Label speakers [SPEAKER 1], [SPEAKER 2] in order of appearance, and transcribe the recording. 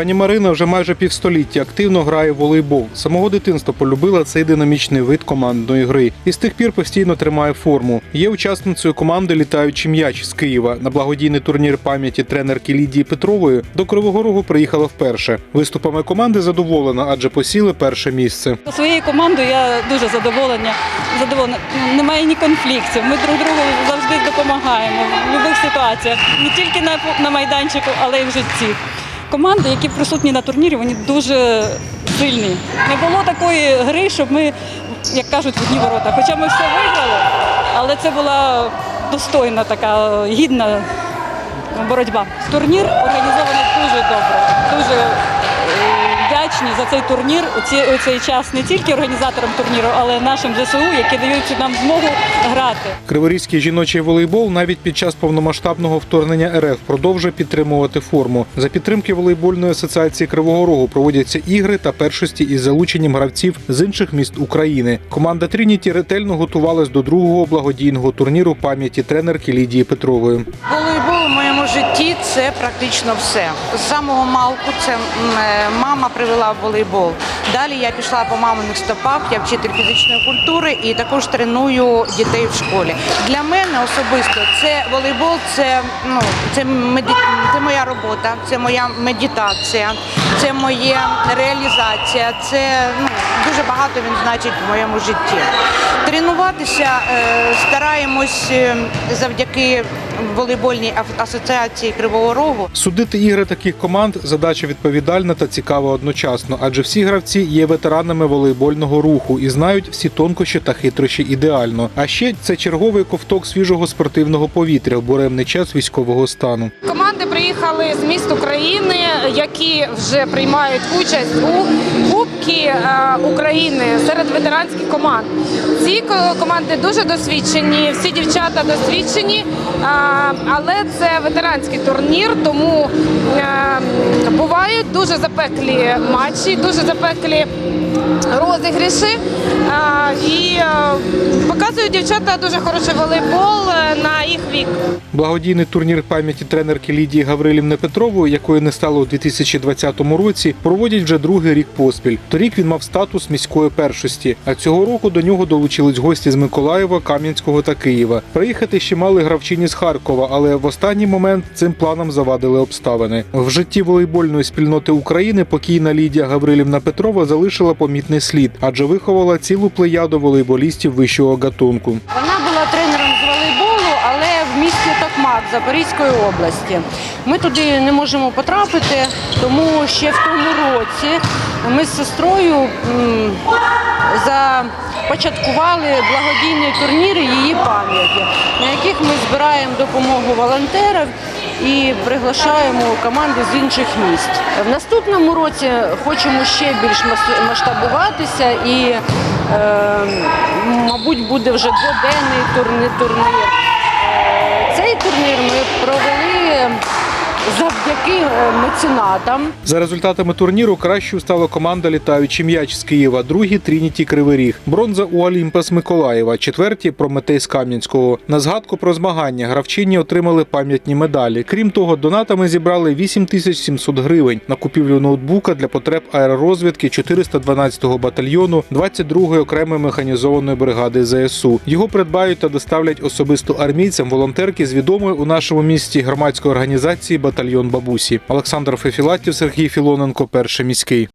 [SPEAKER 1] Пані Марина вже майже півстоліття активно грає в волейбол. Самого дитинства полюбила цей динамічний вид командної гри і з тих пір постійно тримає форму. Є учасницею команди Літаючий м'яч з Києва. На благодійний турнір пам'яті тренерки Лідії Петрової до Кривого Рогу приїхала вперше. Виступами команди задоволена, адже посіли перше місце.
[SPEAKER 2] Своєю командою я дуже задоволена. задоволена. Немає ні конфліктів. Ми друг другу завжди допомагаємо в будь-яких ситуаціях, не тільки на майданчику, але й в житті. Команди, які присутні на турнірі, вони дуже сильні. Не було такої гри, щоб ми, як кажуть, в одні ворота. Хоча ми все виграли, але це була достойна така гідна боротьба. Турнір організований дуже добре, дуже вдячні за цей турнір у ці- у цей час не тільки організаторам турніру, але й нашим ЗСУ, які дають нам змогу грати.
[SPEAKER 1] Криворізький жіночий волейбол навіть під час повномасштабного вторгнення РФ продовжує підтримувати форму. За підтримки волейбольної асоціації Кривого Рогу проводяться ігри та першості із залученням гравців з інших міст України. Команда Трініті ретельно готувалась до другого благодійного турніру пам'яті тренерки Лідії Петрової.
[SPEAKER 3] Волейбол житті це практично все. З самого малку це е, мама привела в волейбол. Далі я пішла по маминих стопах, я вчитель фізичної культури і також треную дітей в школі. Для мене особисто це волейбол, це ну це меді... це моя робота, це моя медитація, це моя реалізація. Це ну дуже багато він значить в моєму житті. Тренуватися е, стараємось е, завдяки волейбольній асоціації Кривого Рогу.
[SPEAKER 1] Судити ігри таких команд задача відповідальна та цікава одночасно, адже всі гравці є ветеранами волейбольного руху і знають всі тонкощі та хитрощі ідеально. А ще це черговий ковток свіжого спортивного повітря в буремний час військового стану.
[SPEAKER 4] Команди приїхали з міст України, які вже приймають участь у Кубці е, України серед ветеранських команд. Ці команди дуже досвідчені, всі дівчата досвідчені, е, але це ветеранський турнір, тому е, бувають дуже запеклі матчі, дуже запеклі розігріші. І показують дівчата дуже хороший волейбол е, на їх вік.
[SPEAKER 1] Благодійний турнір пам'яті тренерки Лідії Гаврилівни Петрової, якої не стало у 2020 році, проводять вже другий рік поспіль. Торік він мав статус міської першості, а цього року до нього долучились гості з Миколаєва, Кам'янського та Києва. Приїхати ще мали гравчині з Харкова, але в останній момент цим планам завадили обставини. В житті волейбольної спільноти України покійна Лідія Гаврилівна Петрова залишила помітний слід, адже виховала цілу плеяду волейболістів вищого гатунку.
[SPEAKER 3] Вона була тренером з волейболу, але в місті Токмак Запорізької області. Ми туди не можемо потрапити, тому ще в тому році ми з сестрою започаткували благодійні турніри її пам'яті, на яких ми збираємо допомогу волонтерів і приглашаємо команди з інших міст. В наступному році хочемо ще більш мас- масштабуватися і, мабуть, буде вже дводенний турнір. Е, Цей турнір ми провели завдяки е, меценатам.
[SPEAKER 1] За результатами турніру кращою стала команда Літаючий м'яч з Києва, другі Трініті Кривий Ріг, бронза у Олімпа з Миколаєва, четверті Прометей з Кам'янського. На згадку про змагання гравчині отримали пам'ятні медалі. Крім того, донатами зібрали 8700 гривень на купівлю ноутбука для потреб аеророзвідки 412-го батальйону 22-ї окремої механізованої бригади ЗСУ. Його придбають та доставлять особисто армійцям волонтерки з відомої у нашому місті громадської організації Батальйон Бабусі. Олександр Фефілатів, Сергій Філоненко, перший міський.